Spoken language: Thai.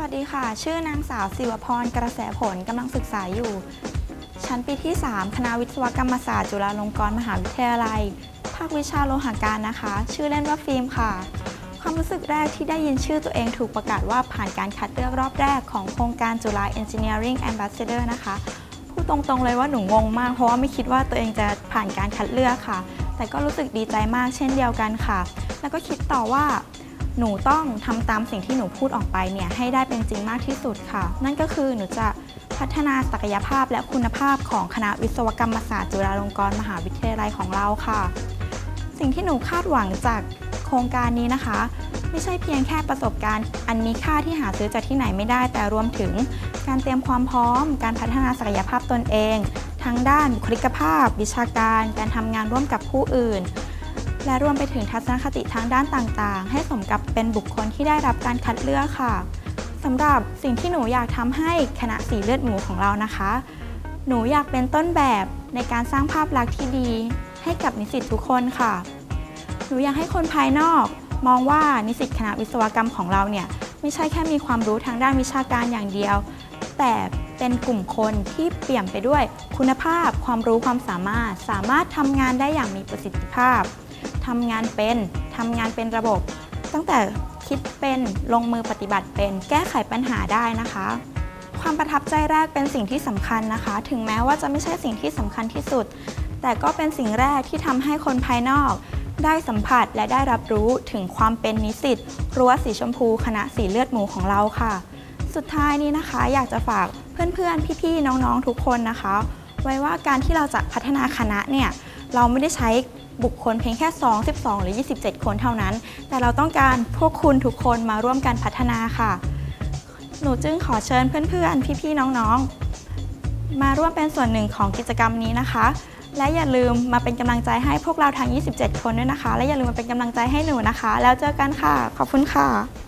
วัสดีค่ะ ชื่อนางสาวศิวพรกระแสผลกำลังศึกษาอยู่ ชั้นปีที่ 3 คณะวิศวกรรมศาสตร์จุฬาลงกรณ์มหาวิทยาลัย ภาควิชาโลหะการนะคะ ชื่อเล่นว่าฟิล์มค่ะ ความรู้สึกแรกที่ได้ยินชื่อตัวเองถูกประกาศว่าผ่านการคัดเลือกรอบแรกของโครงการจุฬา Engineering Ambassador นะคะพูดตรงๆเลยว่าหนูงงมากเพราะว่าไม่คิดว่าตัวเองจะผ่านการคัดเลือกค่ะ แต่ก็รู้สึกดีใจมากเช่นเดียวกันค่ะ แล้วก็คิดต่อว่า หนูต้องทำตามสิ่งที่หนูพูดออกไปเนี่ยให้ได้เป็นจริงมากที่สุดค่ะ นั่นก็คือหนูจะพัฒนาศักยภาพและคุณภาพของคณะวิศวกรรมศาสตร์จุฬาลงกรณ์มหาวิทยาลัยของเราค่ะ สิ่งที่หนูคาดหวังจากโครงการนี้นะคะ ไม่ใช่เพียงแค่ประสบการณ์ อันมีค่าที่หาซื้อจากที่ไหนไม่ได้ แต่รวมถึงการเตรียมความพร้อม การพัฒนาศักยภาพตนเอง ทั้งด้านบุคลิกภาพ วิชาการ การทำงานร่วมกับผู้อื่น และรวมไปถึงทัศนคติทางด้านต่างๆ ให้สมกับเป็นบุคคลที่ได้รับการคัดเลือกค่ะสำหรับสิ่งที่หนูอยากทำให้คณะสีเลือดหมูของเรานะคะ หนูอยากเป็นต้นแบบในการสร้างภาพลักษณ์ที่ดี ให้กับนิสิตทุกคนค่ะ หนูอยากให้คนภายนอก มองว่านิสิตคณะวิศวกรรมของเราเนี่ยไม่ใช่แค่มีความรู้ทางด้านวิชาการอย่างเดียว แต่เป็นกลุ่มคนที่เปี่ยมไปด้วยคุณภาพ ความรู้ความสามารถ สามารถทำงานได้อย่างมีประสิทธิภาพ ทำงานเป็นทำงานเป็นระบบ ตั้งแต่คิดเป็นลงมือปฏิบัติเป็น แก้ไขปัญหาได้นะคะ ความประทับใจแรกเป็นสิ่งที่สำคัญนะคะ ถึงแม้ว่าจะไม่ใช่สิ่งที่สำคัญที่สุด แต่ก็เป็นสิ่งแรกที่ทำให้คนภายนอก ได้สัมผัสและได้รับรู้ถึงความเป็นนิสิตรั้วสีชมพูคณะสีเลือดหมูของเราค่ะ สุดท้ายนี้นะคะ อยากจะฝากเพื่อนๆ พี่ๆ น้องๆ ทุกคนนะคะ ไว้ว่าการที่เราจะพัฒนาคณะเนี่ย เราไม่ได้ใช้บุคคลเพียงแค่ 2 12 หรือ 27 คนเท่านั้น แต่เราต้องการพวกคุณทุกคนมาร่วมกันพัฒนาค่ะ หนูจึงขอเชิญเพื่อนๆ พี่ๆ น้องๆ มาร่วมเป็นส่วนหนึ่งของกิจกรรมนี้นะคะ และอย่าลืมมาเป็นกำลังใจให้พวกเราทั้ง 27 คนด้วยนะคะ และอย่าลืมมาเป็นกำลังใจให้หนูนะคะ แล้วเจอกันค่ะ ขอบคุณค่ะ